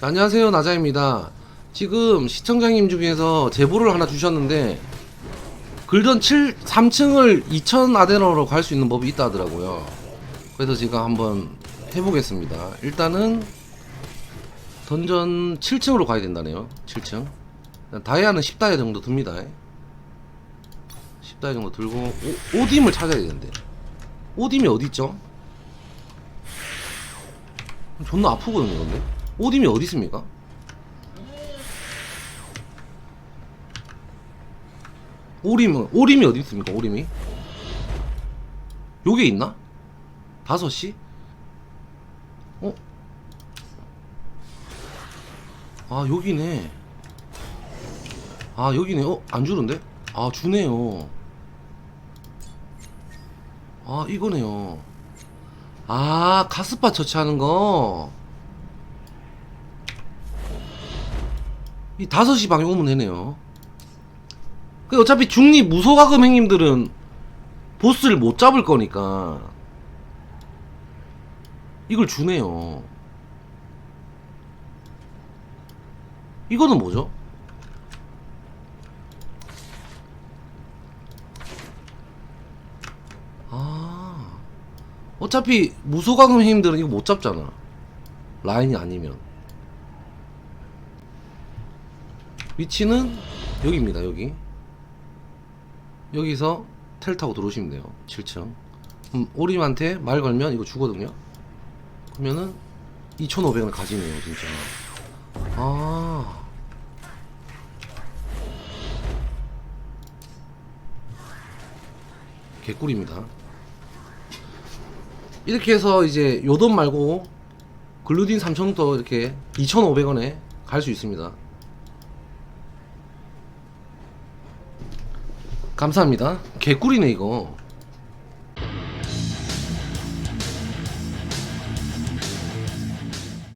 안녕하세요 나자입니다. 지금 시청자님 중에서 제보를 하나 주셨는데 글던 7, 3층을 2000 아데너로 갈 수 있는 법이 있다 하더라고요. 그래서 제가 한번 해보겠습니다. 일단은 던전 7층으로 가야 된다네요. 7층. 다이아는 10다이아 정도 듭니다. 10다이아 정도 들고 오, 오딤을 찾아야 되는데. 오딤이 어디있죠? 존나 아프거든요 근데 오딤이 어디 있습니까? 오림은 오림이 어디 있습니까? 오림이 요게 있나? 다섯 시? 어? 아 여기네. 아 여기네. 어? 안 주는데? 아 주네요. 아 이거네요. 아 가스파 처치하는 거. 이 5시 방에 오면 되네요. 그 어차피 중립 무소가금 행님들은 보스를 못 잡을 거니까 이걸 주네요. 이거는 뭐죠? 아 어차피 무소가금 행님들은 이거 못 잡잖아. 라인이 아니면 위치는 여기입니다. 여기. 여기서 텔 타고 들어오시면 돼요 7층. 음, 오림한테 말 걸면 이거 주거든요. 그러면은 2,500원 가지네요 진짜. 아. 개꿀입니다. 이렇게 해서 이제 요돈 말고 글루딘 3,000도 이렇게 2,500원에 갈 수 있습니다 감사합니다. 개꿀이네 이거.